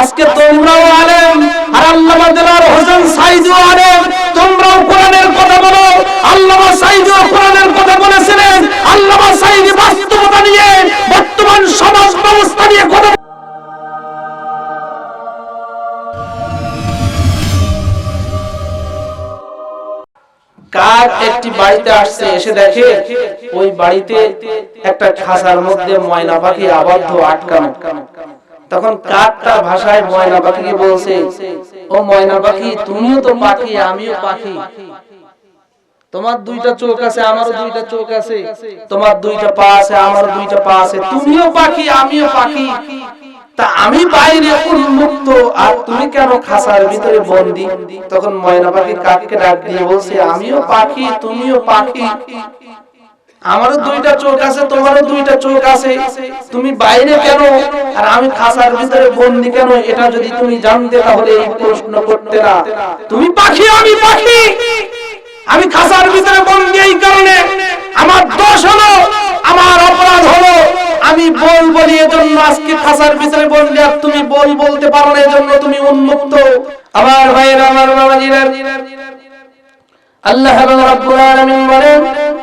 আজকে তোমরাও আলেম, আর আল্লামা দেলার হোসেন সাইদও আলেম। তোমরাও কোরআনের কথা বলো। আল্লামা সাইদও কোরআনের কথা বলেছিলেন। আল্লামা সাইদি বাস্তবতা নিয়ে, বর্তমান সমাজ ব্যবস্থা নিয়ে কথা কাক একটি বাড়িতে আসছে, এসে দেখে ওই বাড়িতে একটা খাসার মধ্যে ময়না পাখি আবদ্ধ আটকানো। তখন কাক তার ভাষায় ময়না পাখিকে বলছে, ও ময়না পাখি, তুমিও তো পাখি, আমিও পাখি। তোমার দুইটা চোখ আছে, আমারও দুইটা চোখ আছে। তোমার দুইটা পা আছে, আমারও দুইটা পা আছে। তুমিও পাখি, আমিও পাখি। তা আমি বাইরে উন্মুক্ত আর তুমি কেন খাসার ভিতরে বন্দি? তখন ময়না পাখি কাককে ডাক দিয়ে বলছে, আমিও পাখি, তুমিও পাখি। আমারও দুইটা চোখ আছে, তোমারও দুইটা চোখ আছে। তুমি বাইরে কেন? আর আমি খাসার ভিতরে বন্দি কেন? এটা যদি তুমি জানতে, তাহলে এই প্রশ্ন করতে না। তুমি পাখি, আমি পাখি। আমি খাসার ভিতরে বন্দি এই কারণে। আমার দোষ হলো, আমার অপরাধ হলো। আমি বল বলি এজন্য, আজকে খাসার ভিতরে বন্দি, আর তুমি বল বলতে পারো না এজন্য তুমি উন্মুক্ত। আমার ভাইয়েরা, আমার বাবাজিরা। আল্লাহ রাব্বুল আলামিন বলেন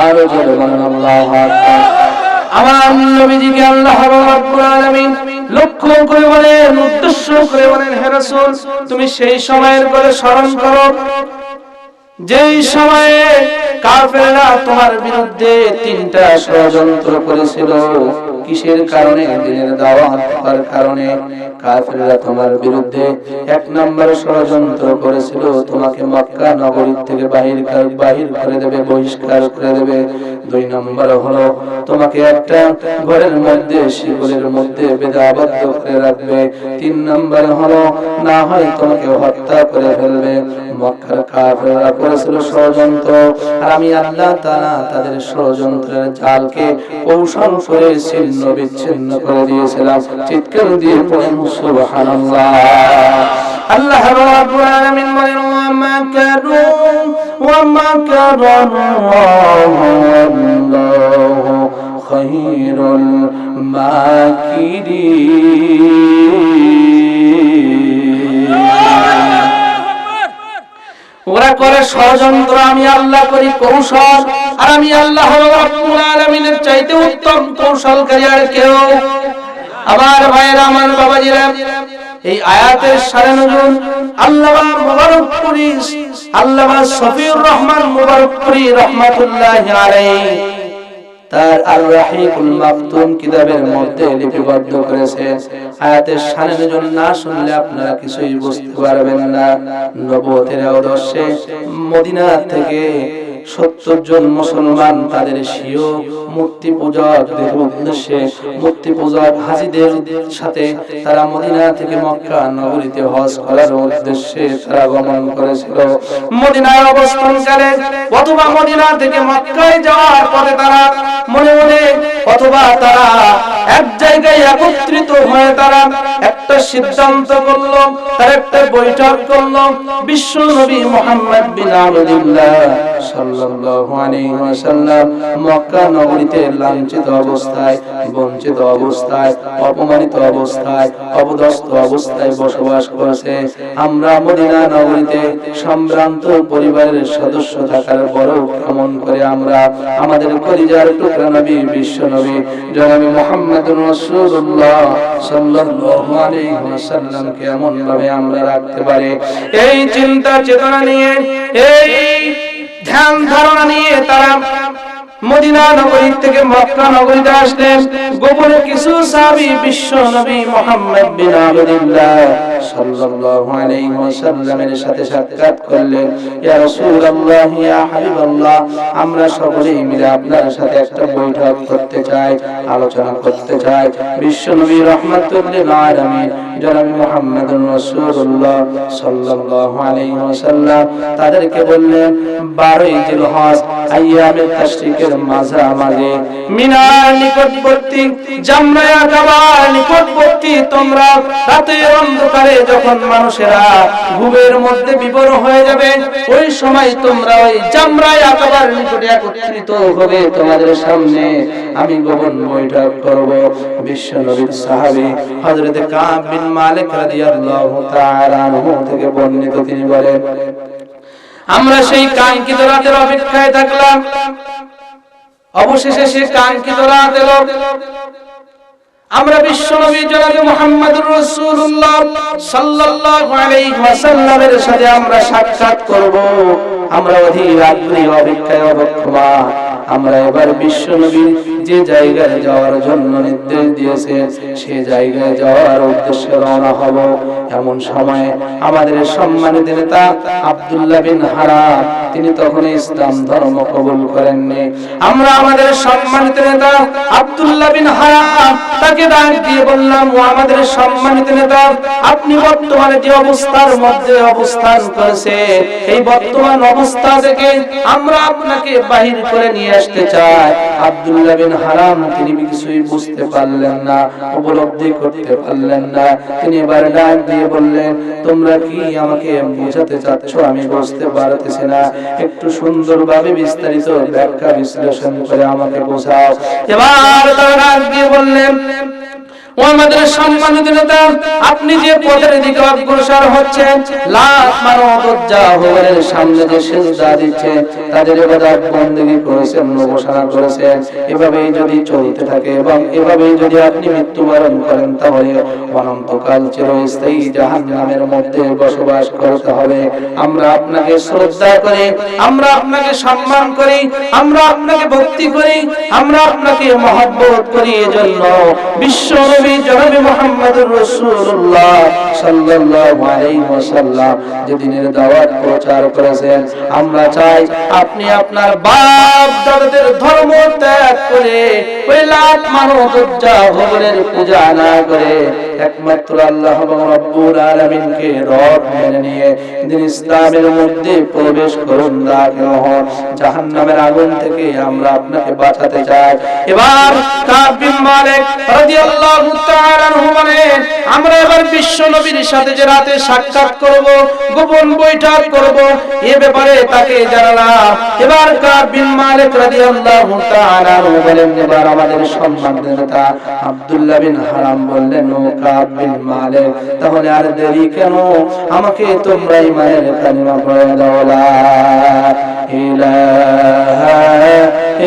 আরও জোরে আমার নবীজিকে আল্লাহ রাব্বুল আলামিন, লক্ষ্য করে বলেন, উদ্দেশ্য করে বলেন, হে রাসূল, তুমি সেই সময়ের করে স্মরণ করো। যেই সময়ে কাফেররা তোমার বিরুদ্ধে তিনটা ষড়যন্ত্র করেছিল, কিসের কারণে? দিনের দাওয়াত দেওয়ার কারণে। কাফেররা তোমার বিরুদ্ধে এক নম্বর ষড়যন্ত্র করেছিল, তোমাকে মক্কা নগরী থেকে বাহির বাহির করে দেবে, বহিষ্কার করে দেবে। দুই নম্বর হলো, তোমাকে একটা ঘরের মধ্যে শিকলের মধ্যে বেঁধে আবদ্ধ করে রাখবে। তিন নম্বর হলো, না হয় তোমাকে হত্যা করে ফেলবে। মক্কার কাফেররা করেছিল ষড়যন্ত্র। আর আমি আল্লাহ তারা তাদের ষড়যন্ত্রের জালকে কৌশল করে ছিন্ন বিচ্ছিন্ন করে দিয়েছিলাম। চিৎকার দিয়ে পড়েন, সুবহানাল্লাহ। আল্লাহ রাব্বুল আলামিন বলেন, ওয়া মা কারু ওয়া মা কারাল্লাহু খায়রুল ওরা করে ষড়যন্ত্র, আমি আল্লাহ করি কৌশল, আর আমি আল্লাহ আলমিনের চাইতে উত্তম কৌশলকারী আর কেউ। আমার ভাইয়ের, আমার বাবাজিরা, এই আয়াতের সারে নজরুল আল্লাহ আল্লাহ শফিউর রহমান মুবারকপুরি রহমাতুল্লাহ তার আর রাহিকুল মাকতুম কিতাবের মধ্যে লিপিবদ্ধ করেছে। আয়াতের শানের জন্য না শুনলে আপনারা কিছুই বুঝতে পারবেন না। নবতের আদর্শে মদিনা থেকে সত্তর জন মুসলমান তাদের স্বীয় মূর্তি পূজার উদ্দেশ্যে, মূর্তি পূজার হাজিদের সাথে তারা মদিনা থেকে মক্কা নগরীতে হজ করার উদ্দেশ্যে তারা গমন করেছিল। মদিনায় অবস্থানকালে অথবা মদিনা থেকে মক্কায় যাওয়ার পরে তারা মনে মনে অথবা তারা এক জায়গায় একত্রিত হয়ে তারা একটা সিদ্ধান্ত করল, তার একটা বৈঠক করল, বিশ্ব নবী মোহাম্মদ বিন আবদুল্লাহ। সম্ভ্রান্ত পরিবারের সদস্য থাকার কেমন করে আমরা আমাদের কলিজার টুকরা নবী, বিশ্ব নবী, জনাবি মোহাম্মদ রাসূলুল্লাহ ভাবে আমরা রাখতে পারি। এই চিন্তা চেতনা নিয়ে, এই ধ্যান ধারণা নিয়ে তারা মদিনা নগরী থেকে মক্কা নগরীতে আসলেন। গোপনে কিছু সাহাবী বিশ্ব নবী মোহাম্মদ বিন আবদুল্লাহ সাল্লাল্লাহু আলাইহি ওয়াসাল্লামের সাথে সাক্ষাৎ করলেন। ইয়া রাসূলুল্লাহ, ইয়া হাবিবাল্লাহ, আমরা সকলেই মিলে আপনার সাথে একটা বৈঠক করতে চাই, আলোচনা করতে চাই। বিশ্বনবী রাহমাতুল লিল আলামিন তাদেরকে বললেন 12 জিলহজ আইয়ামে তাশরিকের মাঝামাঝি। মিনার নিকটবর্তী, জামরায়া কাবার নিকটবর্তী, তোমরা অন্ধকারে যখন মানুষেরা ঘুমের মধ্যে বিবর হয়ে যাবে, ওই সময় তোমরা ওই নিকটে একত্রিত হবে তোমাদের সামনে। আমি গোপন বৈঠক করব। বিশ্ব নবীর মালিক রাদিয়াল্লাহু তাআলা থেকে বর্ণিত তিনি বলেন, আমরা সেই কাঙ্ক্ষিত রাতের অপেক্ষায় থাকলাম। অবশেষে সে কাঙ্ক্ষিত রাত এলো। আমরা বিশ্বনবী জনাবে মুহাম্মদুর রাসূলুল্লাহ সাল্লাল্লাহু আলাইহি ওয়াসাল্লামের সাথে আমরা সাক্ষাৎ করব। আমরা অধীর রাত্রি অপেক্ষায় অবক্ষমান আমরা এবার বিশ্বনবী যে জায়গায় যাওয়ার জন্য নির্দেশ দিয়েছে, সে জায়গায় যাওয়ার উদ্দেশ্যে রওনা হব। এমন সময়ে আমাদের সম্মানিত নেতা আব্দুল্লাহ বিন হারাম তিনি তখন ইসলাম ধর্ম কবুল করেননি। আমরা আমাদের সম্মানিত নেতা আব্দুল্লাহ বিন হারাম তাকে ডাক দিয়ে বললাম, ও আমাদের সম্মানিত নেতা, আপনি বর্তমানে যে অবস্থার মধ্যে অবস্থান করেছে, এই বর্তমান অবস্থা থেকে আমরা আপনাকে বাহির করে নিয়ে আসতে চাই। আব্দুল্লাহ বিন হারাম, তিনি কিছুই বুঝতে পারলেন না, উপলব্ধি করতে পারলেন না। তিনি এবার ডাক দিয়ে বললেন, তোমরা কি আমাকে বোঝাতে চাচ্ছ? আমি বুঝতে পারতেছি না। একটু সুন্দরভাবে বিস্তারিত ব্যাখ্যা বিশ্লেষণ করে আমাকে বোঝাও। এবার ডাক দিয়ে বললেন আপনি মৃত্যুবরণ করেন, তাহলে অনন্তকাল চিরস্থায়ী জাহান নামের মধ্যে বসবাস করতে হবে। আমরা আপনাকে শ্রদ্ধা করি, আমরা আপনাকে সম্মান করি, আমরা আপনাকে ভক্তি করি, আমরা আপনাকে মহাব্বত করি। এজন্য বিশ্ব নবী, জনাবি মুহাম্মদুর রাসূলুল্লাহ সাল্লাল্লাহু আলাইহি ওয়াসাল্লাম যে দিনের দাওয়াত প্রচার করেছেন, আমরা চাই আপনি আপনার বাপ দাদাদের ধর্ম ত্যাগ করে ওই লাখ মানব পূজা না করে একমাত্র আল্লাহ রব মেনে নিয়ে ইসলামের মধ্যে প্রবেশ করুন আগুন থেকে আমরা আপনাকে বাঁচাতে চাই। এবার মালিক রাদিয়াল্লাহু বলেন আমরা এবার সাথে যে রাতে সাক্ষাৎ করব, গোপন বৈঠক করব, এ ব্যাপারে তাকে জানালাম। এবার মালিক রাদিয়াল্লাহু বলেন, এবার আমাদের আব্দুল্লাহ বিন হারাম বললেন, ও কাব বিন মালিক তাহলে আর দেরি কেন আমাকে তোমরা ইমানের কালিমা পড়ে দাও লা ইলাহা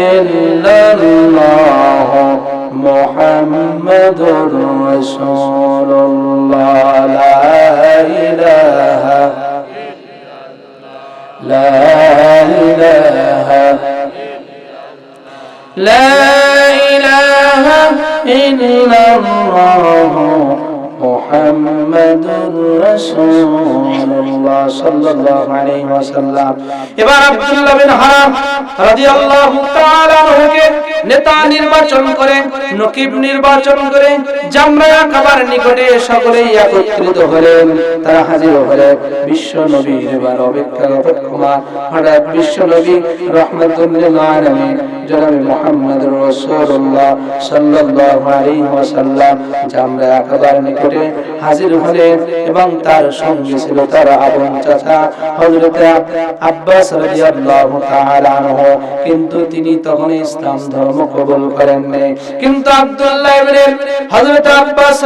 ইল্লাল্লাহ মুহাম্মাদুর রাসূলুল্লাহ লা ইলাহা লা ইলাহা لا إله إلا الله শেষ সাল্লাল্লাহু আলাইহি ওয়াসাল্লাম। এবার আব্দুল্লাহ বিন হারাম রাদিয়াল্লাহু তাআলা আনহুকে নেতা নির্বাচন করে, নকিব নির্বাচন করে কাবার নিকটে সকলেই একত্রিত হলেন। তারা হাজির বিশ্ব নবী এবার অপেক্ষা অপেক্ষমান হঠাৎ বিশ্ব নবী আলামিন জনাবে মুহাম্মদ রাসূলুল্লাহ সাল্লাল্লাহু আলাইহি ওয়াসাল্লাম কাবার নিকটে হাজির হলেন এবং তার সঙ্গে ছিল তার আবন কিন্তু তিনি তখন ইসলাম ধর্ম কবুল করেননি কিন্তু আব্দুল্লাহ আব্বাস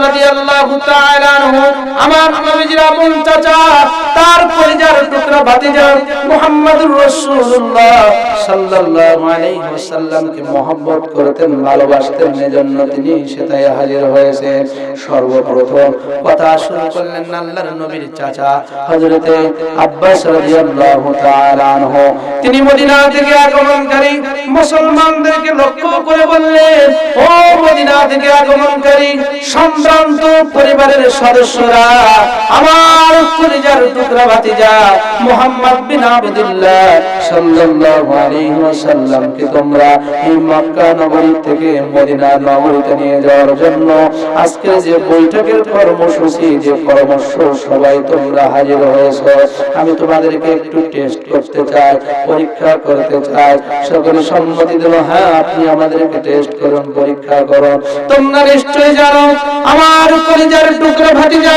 আমার তার পরিজার টুকরা সাল্লাল্লাহু আলাইহি ওয়াসাল্লামকে করতেন, ভালোবাসতেন, এজন্য তিনি সেটাই হাজির হয়েছে সর্বপ্রথম কথা শুরু করলেন আল্লাহর নবীর চাচা, হযরতে আব্বাস রাদিয়াল্লাহু তাআলা আনহু। তিনি মদিনা থেকে আগমনকারী মুসলমানদেরকে লক্ষ্য করে বললেন, ও মদিনা থেকে আগমনকারী সম্ভ্রান্ত পরিবারের সদস্যরা, আমার কলিজার টুকরা ভাতিজা মোহাম্মদ বিন আবদুল্লাহ সাল্লাল্লাহু আলাইহি ওয়াসাল্লামকে তোমরা এই মক্কা নগরী থেকে মদিনা নগরীতে নিয়ে যাওয়ার জন্য আজকে যে বৈঠকের কর্মসূচি, যে পরামর্শ সবাই তোমরা হাজির হয়েছো আমি তোমাদেরকে একটু টেস্ট করতে চাই, পরীক্ষা করতে চাই। সকলে সম্মতি দিল হ্যাঁ আপনি আমাদেরকে টেস্ট করুন, পরীক্ষা করুন। তোমরা নিশ্চয়ই জানো, আমার কলিজার টুকরা ভাতিজা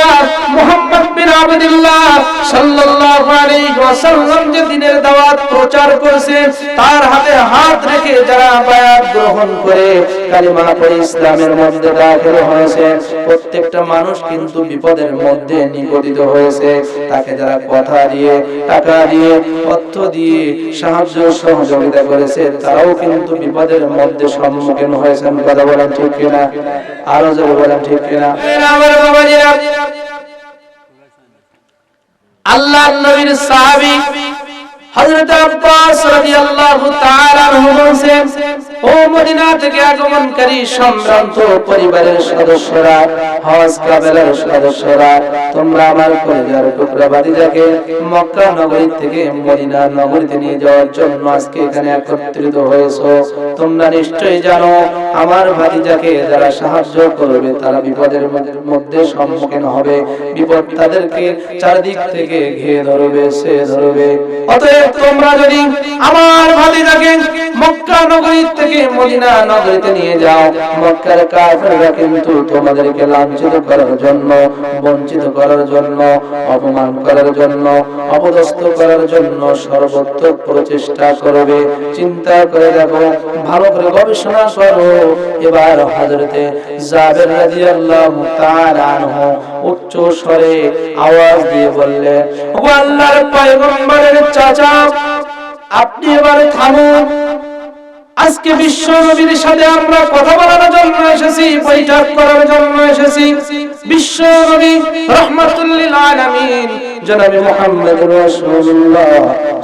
মোহাম্মদ বিন আবদুল্লাহ সাল্লাল্লাহু আলাইহি ওয়াসাল্লাম যে দিনের দাওয়াত প্রচার করেছে, তার হাতে হাত রেখে যারা বায়াত গ্রহণ করে, কালিমা পড়ে ইসলামের মধ্যে দাখিল হয়েছে। প্রত্যেকটা মানুষ কিন্তু বিপদের মধ্যে নিপতিত হয়েছে। তাকে যারা কথা দিয়ে, টাকা দিয়ে, অর্থ দিয়ে সাহায্য সহযোগিতা করেছে, তারাও কিন্তু বিপদের মধ্যে সম্মুখীন হয়েছেন, কথা বলেন ঠিক কিনা? আরও জোরে বলেন ঠিক কিনা? আল্লাহ নবীর সাহাবী হযরত আব্বাস রাদিয়াল্লাহু তাআলা ও মদিনা থেকে আগমনকারী সম্ভ্রান্ত পরিবারের সদস্যরা, হজ কাফেলার সদস্যরা, তোমরা আমার কলিজার টুকরা মক্কা নগরী থেকে মদিনা নগরীতে নিয়ে যাওয়ার জন্য আজকে এখানে একত্রিত হয়েছো। তোমরা নিশ্চয়ই জানো, আমার ভাতিজাকে যারা সাহায্য করবে, তারা বিপদের মধ্যে সম্মুখীন হবে। বিপদ তাদেরকে চারদিক থেকে ঘিরে ধরবে, সে ধরবে। অতএব তোমরা যদি আমার ভাতিজাকে মক্কা নগরী থেকে মদিনা নগরীতে নিয়ে যাও, মক্কার কাফেররা কিন্তু তোমাদেরকে লাঞ্ছিত করার জন্য, বঞ্চিত করার জন্য, অপমান করার জন্য, অপদস্থ করার জন্য সর্বত্র প্রচেষ্টা করবে। চিন্তা করে দেখো ভালো করে গবেষণা করো। এবার হযরতে জাবের রাদিয়াল্লাহু তাআলা উচ্চ স্বরে আওয়াজ দিয়ে বললেন, ও আল্লাহর পয়গম্বরের চাচা আপনি এবারে থামুন। আজকে বিশ্ব নবীর সাথে আমরা কথা বলার জন্য এসেছি বৈঠক করার জন্য এসেছি। বিশ্ব নবী রহমতুল্লিল আলামিন জনাবে মুহাম্মদ রাসূলুল্লাহ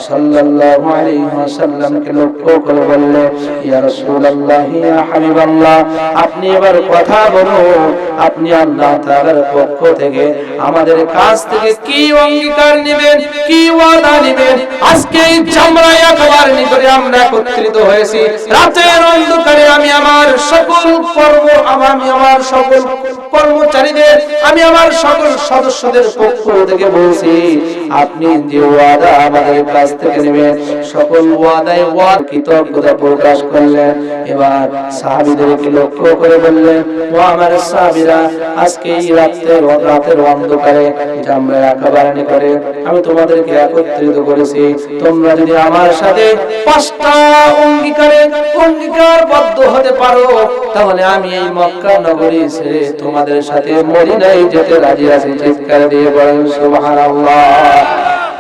সাল্লাল্লাহু আলাইহি লক্ষ্য করে ইয়া রাসূলুল্লাহ, ইয়া হাবিবাল্লাহ, আপনি এবার কথা আপনি আল্লাহ তাআলার পক্ষ থেকে আমাদের কাছ থেকে কি অঙ্গীকার নেবেন, কি ওয়াদা নেবেন? আজকে এই একবার আমরা একত্রিত হয়েছি। রাতের অন্ধকারে আমি আমার সকল কর্ম, আমি আমার সকল কর্মচারীদের, আমি আমার সকল সদস্যদের পক্ষ থেকে বলছি, আপনি যে ওয়াদা আমাদের কাছ থেকে নেবেন, সকল ওয়াদায় ওয়াদ কৃতজ্ঞতা প্রকাশ করলেন। এবার সাহাবিদেরকে লক্ষ্য করে বললেন, ও আমার সাহাবিরা, আজকে এই রাতের অন্ধকারে করে, আমি তোমাদেরকে একত্রিত করেছি। তোমরা যদি আমার সাথে পাঁচটা অঙ্গীকারে অঙ্গীকারবদ্ধ হতে পারো, তাহলে আমি এই মক্কা নগরী ছেড়ে তোমাদের সাথে মদিনায় যেতে রাজি আছি চিৎকার দিয়ে বলেন সুবহানাল্লাহ।